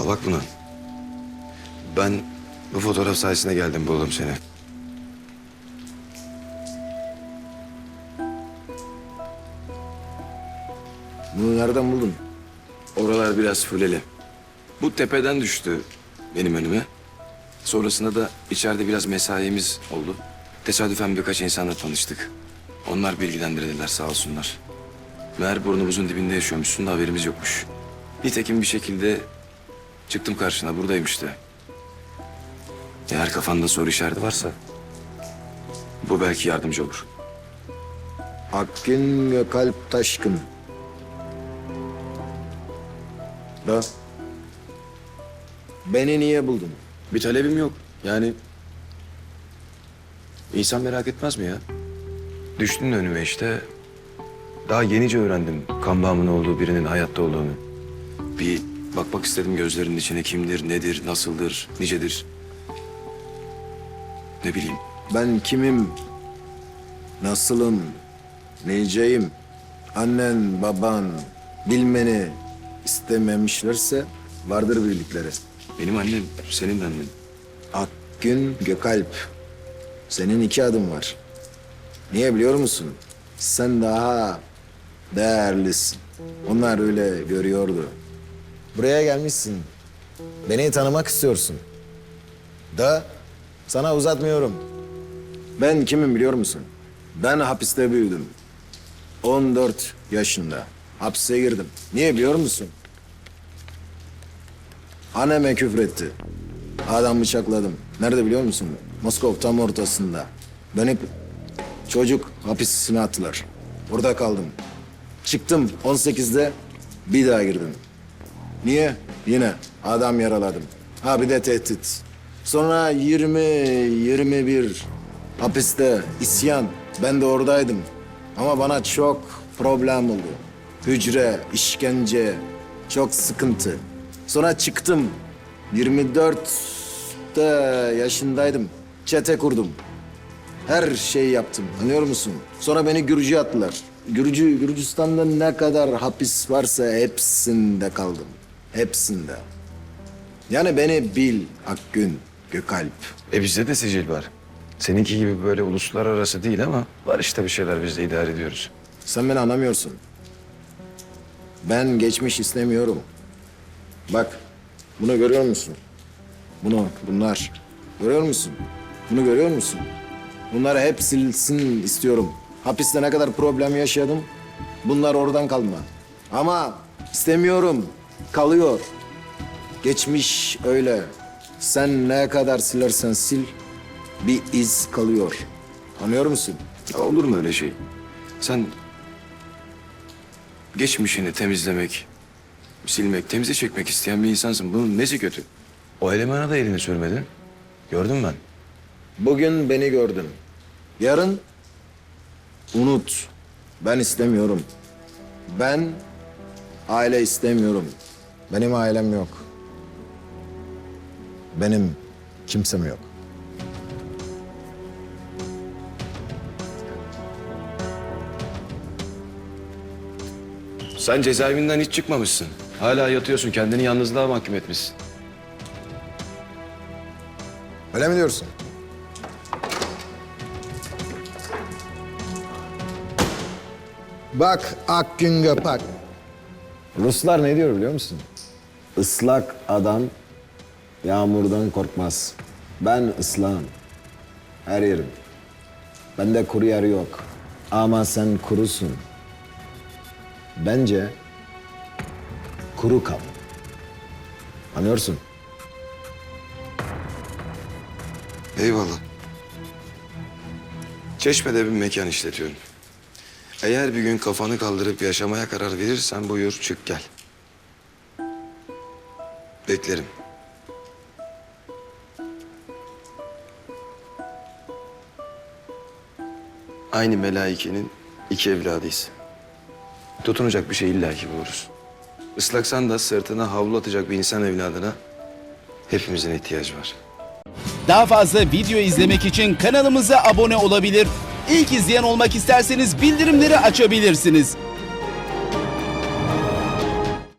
Al bak buna. Ben bu fotoğraf sayesinde geldim buldum seni. Bunu nereden buldun? Oralar biraz fuleli. Bu tepeden düştü benim önüme. Sonrasında da içeride biraz mesaimiz oldu. Tesadüfen birkaç insanla tanıştık. Onlar bilgilendirdiler sağ olsunlar. Meğer burnumuzun dibinde yaşıyormuşsun da haberimiz yokmuş. Nitekim bir şekilde çıktım karşına buradayım işte. Eğer kafanda soru işareti varsa bu belki yardımcı olur. Akgün Gökalp Taşkın. Da. Beni niye buldun? Bir talebim yok. Yani insan merak etmez mi ya? Düştün önüme işte. Daha yenice öğrendim kan bağımın olduğu birinin hayatta olduğunu. Bir bakmak istedim gözlerinin içine kimdir, nedir, nasıldır, nicedir. Ne bileyim. Ben kimim? Nasılım? Neyeceğim? Annen, baban bilmeni istememişlerse vardır bildikleri. Benim annem, senin annen. Akgün Gökalp. Senin iki adım var. Niye biliyor musun? Sen daha değerlisin. Onlar öyle görüyordu. Buraya gelmişsin. Beni tanımak istiyorsun. Da sana uzatmıyorum. Ben kimim biliyor musun? Ben hapiste büyüdüm. 14 yaşında. Hapse girdim. Niye biliyor musun? Anneme küfretti. Adam bıçakladım. Nerede biliyor musun? Moskova tam ortasında. Beni çocuk hapisine attılar. Orada kaldım. Çıktım 18'de bir daha girdim. Niye? Yine adam yaraladım. Ha bir de tehdit. Sonra 20, 21 hapiste isyan. Ben de oradaydım. Ama bana çok problem oldu. Hücre, işkence, çok sıkıntı. Sonra çıktım. 24'te yaşındaydım. Çete kurdum. Her şeyi yaptım. Anlıyor musun? Sonra beni Gürcü'ye attılar. Gürcü, Gürcistan'da ne kadar hapis varsa hepsinde kaldım. Hepsinde. Yani beni bil Akgün, Gökalp. E bizde de sicil var. Seninki gibi böyle uluslararası değil ama var işte bir şeyler biz de idare ediyoruz. Sen beni anlamıyorsun. Ben geçmiş istemiyorum. Bak, bunu görüyor musun? Bunu, bunlar. Görüyor musun? Bunu görüyor musun? Bunları hep silsin istiyorum. Hapiste ne kadar problem yaşadım. Bunlar oradan kalma. Ama istemiyorum. Kalıyor. Geçmiş öyle. Sen ne kadar silersen sil, bir iz kalıyor. Anlıyor musun? Ya olur mu öyle şey? Sen geçmişini temizlemek, silmek, temize çekmek isteyen bir insansın. Bunun nesi kötü? O elemana da elini sürmedin. Gördüm ben. Bugün beni gördün. Yarın unut. Ben istemiyorum. Ben aile istemiyorum. Benim ailem yok. Benim kimsem yok. Sen cezaevinden hiç çıkmamışsın. Hala yatıyorsun, kendini yalnızlığa mahkum etmişsin. Öyle mi diyorsun? Bak Akgün Göpak. Ruslar ne diyor biliyor musun? Islak adam yağmurdan korkmaz. Ben ıslağım. Her yerim. Bende kuru yer yok. Ama sen kurusun. Bence kuru kal. Anlıyorsun? Eyvallah. Çeşme'de bir mekan işletiyorum. Eğer bir gün kafanı kaldırıp yaşamaya karar verirsen buyur çık gel. Beklerim. Aynı melaikenin iki evladıyız. Tutunacak bir şey illaki buluruz. Islaksan da sırtına havlu atacak bir insan evladına hepimizin ihtiyacı var. Daha fazla video izlemek için kanalımıza abone olabilir. İlk izleyen olmak isterseniz bildirimleri açabilirsiniz.